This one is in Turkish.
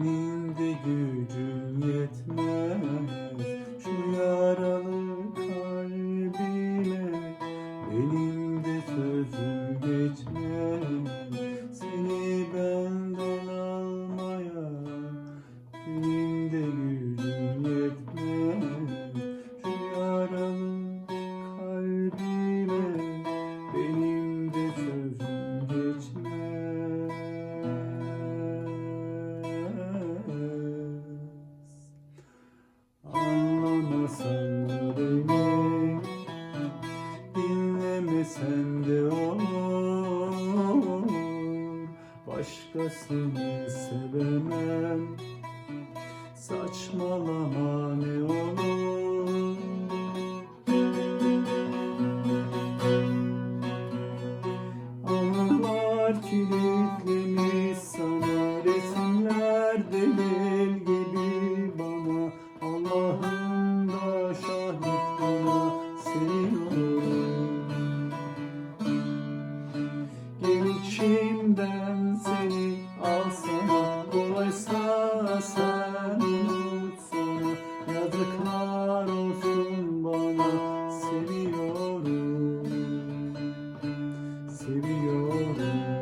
benim de gücüm yetmez. Anlamasan da beni Dinlemesen de olur. Başkasını sevemem. Saçmalama ne olur. Anılar kilitlemiş seviyorum Gel içimden seni alsana Dolaysa sen unutsana. Yazıklar olsun bana Seviyorum. Seviyorum.